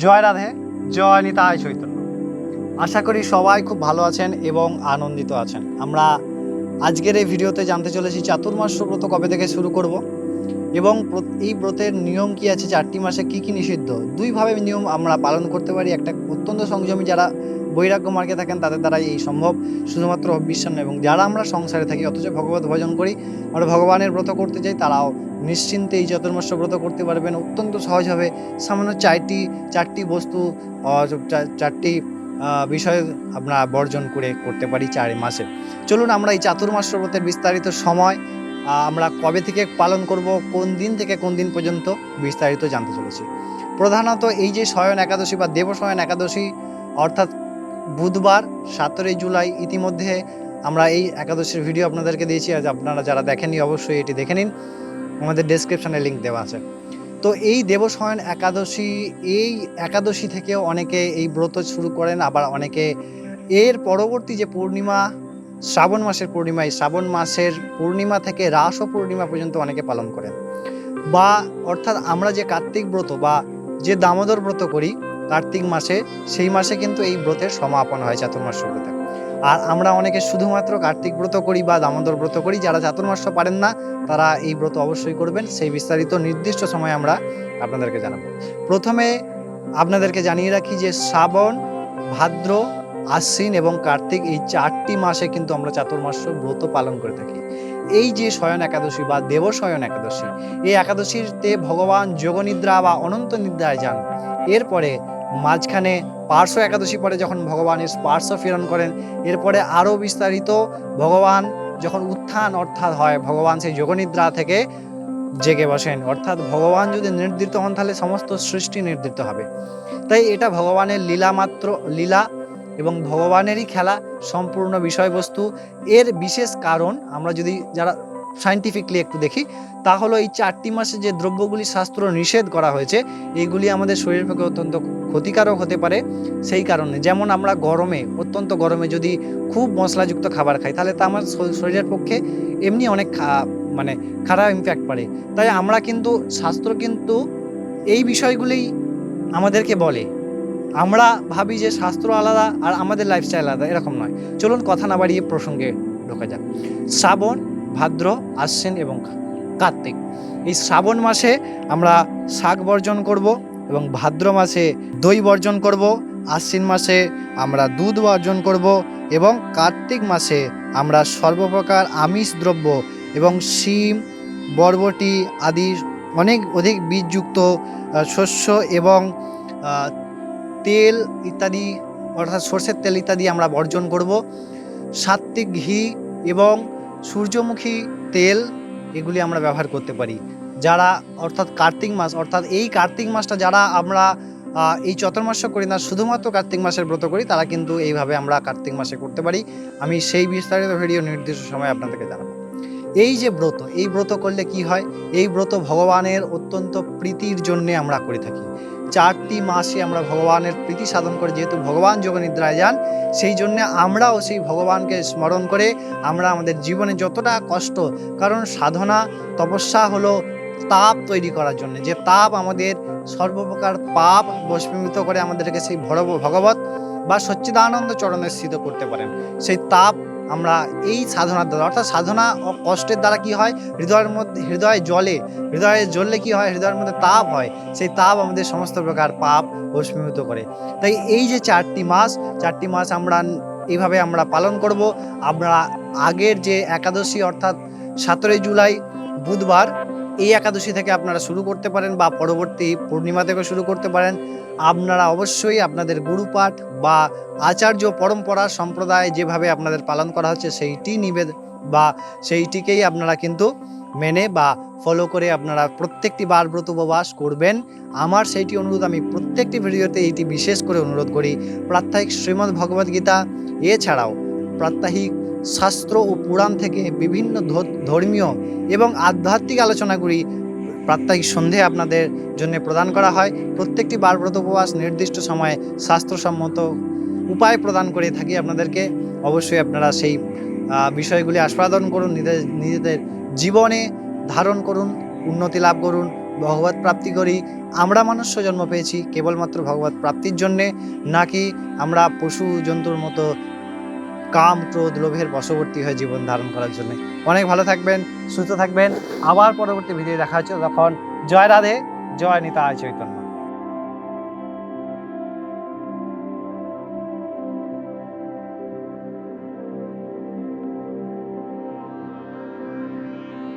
জয় রাধে, জয় নিতাই চৈতন্য। আশা করি সবাই খুব ভালো আছেন এবং আনন্দিত আছেন। আমরা আজকের এই ভিডিওতে জানতে চলেছি চাতুর্মাস ব্রত কবে থেকে শুরু করব এবং এই ব্রতের নিয়ম কি আছে, চারটি মাসে কি কি নিষিদ্ধ? দুইভাবে নিয়ম আমরা পালন করতে পারি। একটা অত্যন্ত সংযমী যারা বৈরাগ্য মার্গে থাকেন, তাদের দ্বারাই এই সম্ভব। শুধুমাত্র বিশ্বান্ন এবং যারা আমরা সংসারে থাকি, অথচ ভগবত ভজন করি, আমরা ভগবানের ব্রত করতে চাই, তারাও নিশ্চিন্তে এই চতুর্মাস্য ব্রত করতে পারবেন। অত্যন্ত সহজভাবে সামান্য চারটি চারটি বস্তু চারটি বিষয় আমরা বর্জন করে করতে পারি চার মাসে। চলুন আমরা এই চাতুর্মাস্য ব্রতের বিস্তারিত সময় আমরা কবে থেকে পালন করব, কোন দিন থেকে কোন দিন পর্যন্ত বিস্তারিত জানতে চলেছি। প্রধানত এই যে শয়ন একাদশী বা দেব শয়ন একাদশী, অর্থাৎ বুধবার, সতেরোই জুলাই ইতিমধ্যে আমরা এই একাদশীর ভিডিও আপনাদেরকে দিয়েছি। আজ আপনারা যারা দেখেননি, অবশ্যই এটি দেখে নিন। আমাদের ডেসক্রিপশনে লিঙ্ক দেওয়া আছে। তো এই দেবশয়ন একাদশী, এই একাদশী থেকেও অনেকে এই ব্রত শুরু করেন, আবার অনেকে এর পরবর্তী যে পূর্ণিমা, শ্রাবণ মাসের পূর্ণিমা, এই শ্রাবণ মাসের পূর্ণিমা থেকে রাস ও পূর্ণিমা পর্যন্ত অনেকে পালন করেন। বা অর্থাৎ আমরা যে কার্তিক ব্রত বা যে দামোদর ব্রত করি কার্তিক মাসে, সেই মাসে কিন্তু এই ব্রতের সমাপন হয় চাতুর্মাস ব্রতে আর আমরা অনেকে শুধুমাত্র কার্তিক ব্রত করি বা দামোদর ব্রত করি, যারা চাতুর্মাস্য পারেন না, তারা এই ব্রত অবশ্যই করবেন। সেই বিস্তারিত নির্দিষ্ট সময় আমরা আপনাদেরকে জানাব। প্রথমে আপনাদেরকে জানিয়ে রাখি যে শ্রাবণ, ভাদ্র, আশ্বিন এবং কার্তিক এই চারটি মাসে কিন্তু আমরা চাতুর্মাস্য ব্রত পালন করে থাকি। এই যে শয়ন একাদশী বা দেব শয়ন একাদশী, এই একাদশীতে ভগবান যোগনিদ্রা বা অনন্ত নিদ্রায় যান। এরপরে মাঝখানে পার্শ্ব একাদশী পরে যখন ভগবানের স্পার্শ ফিরন করেন, এরপরে আরও বিস্তারিত ভগবান যখন উত্থান অর্থাৎ হয়, ভগবান সেই যোগনিদ্রা থেকে জেগে বসেন। অর্থাৎ ভগবান যদি নির্দিত হন তাহলে সমস্ত সৃষ্টি নির্দিত হবে। তাই এটা ভগবানের লীলা মাত্র, লীলা এবং ভগবানেরই খেলা সম্পূর্ণ বিষয়বস্তু। এর বিশেষ কারণ আমরা যদি যারা সাইন্টিফিকলি একটু দেখি, তা হলো এই চারটি মাসে যে দ্রব্যগুলি শাস্ত্র নিষেধ করা হয়েছে এইগুলি আমাদের শরীরের পক্ষে অত্যন্ত ক্ষতিকারক হতে পারে সেই কারণে। যেমন আমরা গরমে, অত্যন্ত গরমে যদি খুব মশলাযুক্ত খাবার খাই, তাহলে তা আমার শরীরের পক্ষে এমনি অনেক মানে খারাপ ইম্প্যাক্ট পড়ে তাই আমরা কিন্তু শাস্ত্র কিন্তু এই বিষয়গুলি আমাদেরকে বলে। আমরা ভাবি যে শাস্ত্র আলাদা আর আমাদের লাইফস্টাইল আলাদা, এরকম নয়। চলুন কথা না বাড়িয়ে প্রসঙ্গে ঢোকা যাক। শ্রাবণ, ভাদ্র, আশ্বিন এবং কার্তিক। এই শ্রাবণ মাসে আমরা শাক বর্জন করব। এবং ভাদ্র মাসে দই বর্জন করব, আশ্বিন মাসে আমরা দুধ বর্জন করব এবং কার্তিক মাসে আমরা সর্বপ্রকার আমিষ দ্রব্য এবং শিম, বরবটি আদি অনেক অধিক বীজযুক্ত শস্য এবং তেল ইত্যাদি অর্থাৎ সর্ষের তেল ইত্যাদি আমরা বর্জন করব। সাত্বিক ঘি এবং সূর্যমুখী তেল এগুলি আমরা ব্যবহার করতে পারি। যারা, অর্থাৎ কার্তিক মাস, অর্থাৎ এই কার্তিক মাসটা যারা আমরা এই চতুর্মাস্য করি না, শুধুমাত্র কার্তিক মাসের ব্রত করি, তারা কিন্তু এইভাবে আমরা কার্তিক মাসে করতে পারি। আমি সেই বিস্তারিত ভিডিও নির্দিষ্ট সময় আপনাদেরকে জানাব। এই যে ব্রত, এই ব্রত করলে কি হয়? এই ব্রত ভগবানের অত্যন্ত প্রীতির জন্য আমরা করে থাকি। চারটি মাসে আমরা ভগবানের প্রীতি সাধন করে, যেহেতু ভগবান যোগনিদ্রায় যান, সেই জন্য আমরাও সেই ভগবানকে স্মরণ করে, আমরা আমাদের জীবনে যতটা কষ্ট, কারণ সাধনা, তপস্যা হলো তাপ তৈরি করার জন্য। যে তাপ আমাদের সর্বপ্রকার পাপ বস্মীভূত করে আমাদেরকে সেই ভরব- ভগবত বা সচ্চিদানন্দ চরণে স্থিত করতে পারেন। সেই তাপ আমরা এই সাধনার দ্বারা, অর্থাৎ সাধনা ও কষ্টের দ্বারা কি হয়? হৃদয়ের মধ্যে, হৃদয়ে জলে হৃদয়ে জ্বললে কি হয়? হৃদয়ের মধ্যে তাপ হয়। সেই তাপ আমাদের সমস্ত প্রকার পাপ ভস্মীভূত করে। তাই এই যে চারটি মাস চারটি মাস আমরা এইভাবে আমরা পালন করব। আমরা আগের যে একাদশী, অর্থাৎ সতেরোই জুলাই বুধবার এই একাদশী থেকে আপনারা শুরু করতে পারেন বা পরবর্তী পূর্ণিমা থেকে শুরু করতে পারেন। আপনারা অবশ্যই আপনাদের গুরুপাঠ বা আচার্য পরম্পরা সম্প্রদায় যেভাবে আপনাদের পালন করা হচ্ছে, সেইটি নিবেদ বা সেইটিকেই আপনারা কিন্তু মেনে বা ফলো করে আপনারা প্রত্যেকটি বার ব্রত উপবাস করবেন। আমার সেইটি অনুরোধ, আমি প্রত্যেকটি ভিডিওতে এইটি বিশেষ করে অনুরোধ করি। প্রাত্যহিক শ্রীমদ্ ভগবদ্গীতা এছাড়াও প্রাত্যহিক শাস্ত্র ও পুরাণ থেকে বিভিন্ন ধর্মীয় এবং আধ্যাত্মিক আলোচনাগুলি প্রাত্যহিক সন্ধে আপনাদের জন্য প্রদান করা হয়। প্রত্যেকটি বার ব্রত উপবাস নির্দিষ্ট সময়ে স্বাস্থ্যসম্মত উপায় প্রদান করে থাকি আপনাদেরকে। অবশ্যই আপনারা সেই বিষয়গুলি আস্বাদন করুন, নিজেদের জীবনে ধারণ করুন, উন্নতি লাভ করুন, ভগবত প্রাপ্তি করি। আমরা মানুষ্য জন্ম পেয়েছি, কেবলমাত্র ভগবত প্রাপ্তির জন্যে, নাকি আমরা পশু জন্তুর মতো কাম, ক্রোধ, লোভের বশবর্তী হয়ে জীবন ধারণ করার জন্য। অনেক ভালো থাকবেন, সুস্থ থাকবেন। আবার পরবর্তী ভিডিও দেখা হচ্ছে। তখন জয় রাধে, জয় নিতা চৈতন্য।